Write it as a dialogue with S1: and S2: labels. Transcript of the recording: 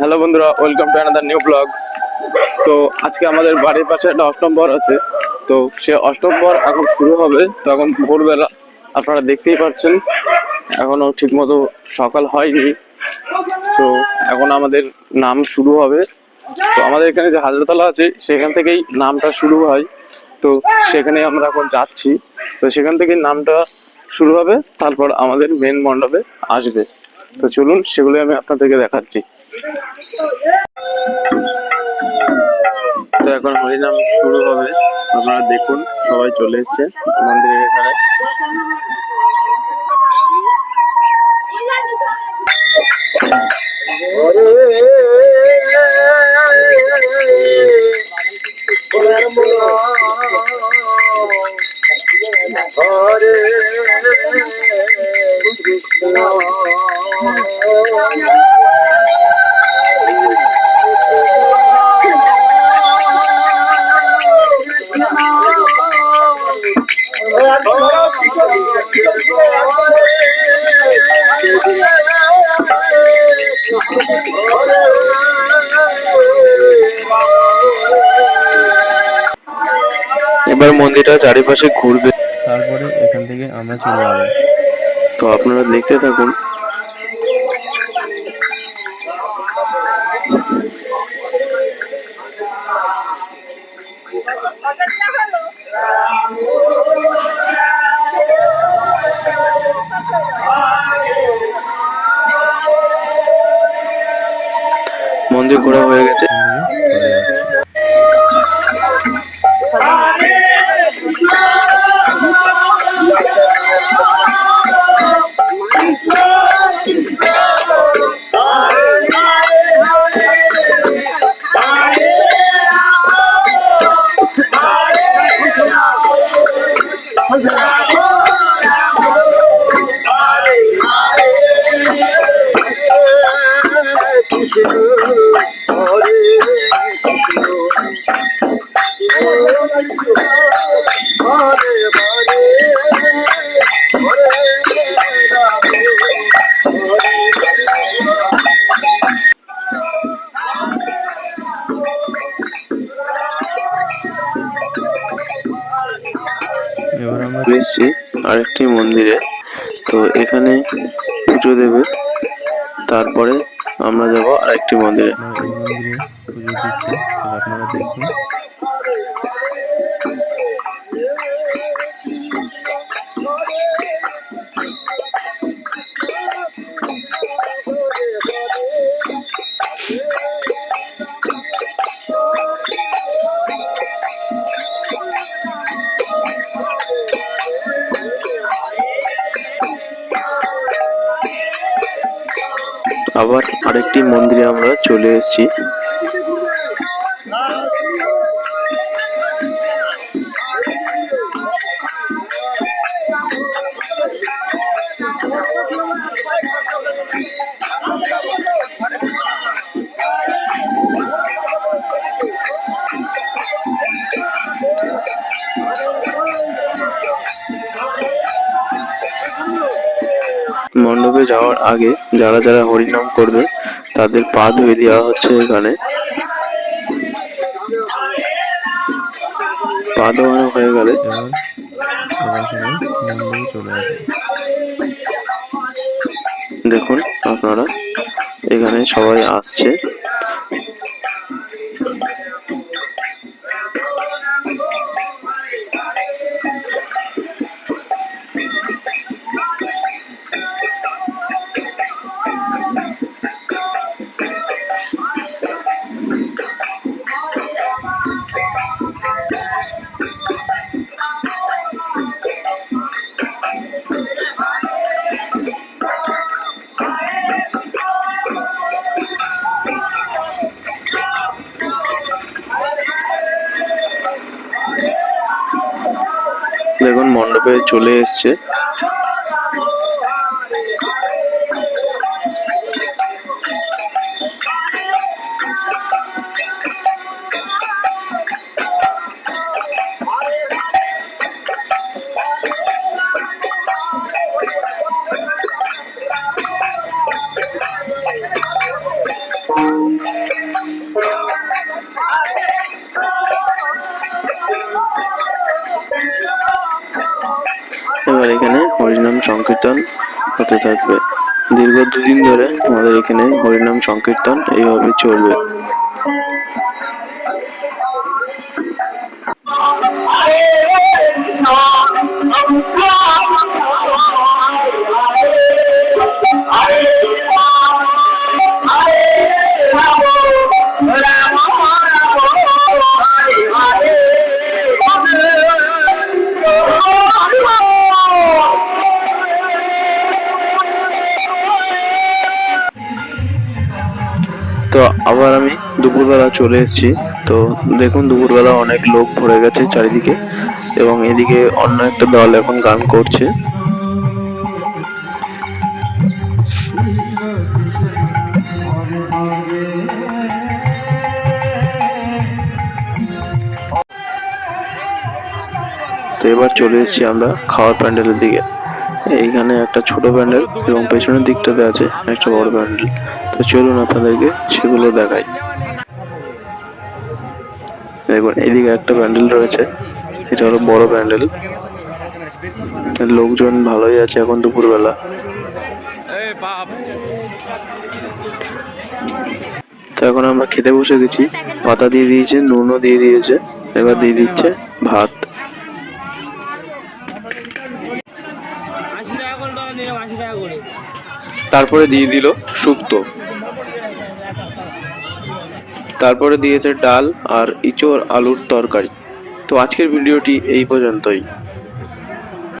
S1: Hello বন্ধুরা welcome to another new blog তো আজকে আমাদের বাড়ির পাশে একটা অষ্টমবর আছে। তো সে অষ্টমবর এখন শুরু হবে। তো এখন ভোরবেলা আপনারা দেখতেই পাচ্ছেন, এখনও ঠিকমতো সকাল হয়নি। তো এখন আমাদের নাম শুরু হবে। তো আমাদের এখানে যে হাজরাতলা আছে, সেখান থেকেই নামটা শুরু হয়। তো সেখানে আমরা এখন যাচ্ছি। তো সেখান থেকে নামটা শুরু হবে, তারপর আমাদের মেন মণ্ডপে আসবে। তো চলুন সেগুলো আমি আপনাদেরকে দেখাচ্ছি। তো এখন হরিনাম শুরু হবে। আপনারা দেখুন সবাই চলে এসছে মন্দিরের এখানে। এবার মন্দিরটা চারিপাশে ঘুরবে। তারপরে এখান থেকে আমরা চলে যাব। তো আপনারা দেখতে থাকুন। মন্দির ঘোরা হয়ে গেছে। এবার আমরা এসেছি আরেকটি মন্দিরে। তো এখানে পুজো দেবে। তারপরে আমরা যাব আরেকটি মন্দিরে। আপনারা দেখুন। আবার আরেকটি মন্দিরে আমরা চলে এসেছি। মণ্ডপে যাওয়ার আগে যারা যারা হরিনাম করবে, তাদের পা ধুয়ে দেওয়া হচ্ছে এখানে। পা ধোয়ানো হয়ে গেলে দেখুন আপনারা, এখানে সবাই আসছে। দেখুন মণ্ডপে চলে এসছে।
S2: এবার এখানে হরিনাম সংকীর্তন হতে থাকবে। দীর্ঘ দুদিন ধরে আমাদের এখানে হরিনাম সংকীর্তন এইভাবে চলবে। তো আবার আমি দুপুরবেলা চলে এসেছি। তো দেখুন, দুপুরবেলা অনেক লোক ভরে গেছে চারিদিকে এবং এদিকে অন্য একটা দল এখন গান করছে। তো এবার চলে এসেছি আমরা খাওয়ার প্যান্ডেলের দিকে। এইখানে একটা ছোট প্যান্ডেল এবং পেছনের দিকটাতে আছে একটা বড় প্যান্ডেল। তো চলুন আপনাদেরকে সেগুলো দেখাই। দেখুন এদিকে একটা প্যান্ডেল রয়েছে। এটা হলো বড় প্যান্ডেল। লোকজন ভালোই আছে এখন দুপুরবেলা। তো এখন আমরা খেতে বসে গেছি। পাতা দিয়ে দিয়েছে, নুনও দিয়ে দিয়েছে। এবার দিয়ে দিচ্ছে ভাত।
S1: তারপরে দিয়ে দিল শুক্তো তারপরে দিয়েছে ডাল আর ইঁচড় আলুর তরকারি। তো আজকের ভিডিওটি এই পর্যন্তই।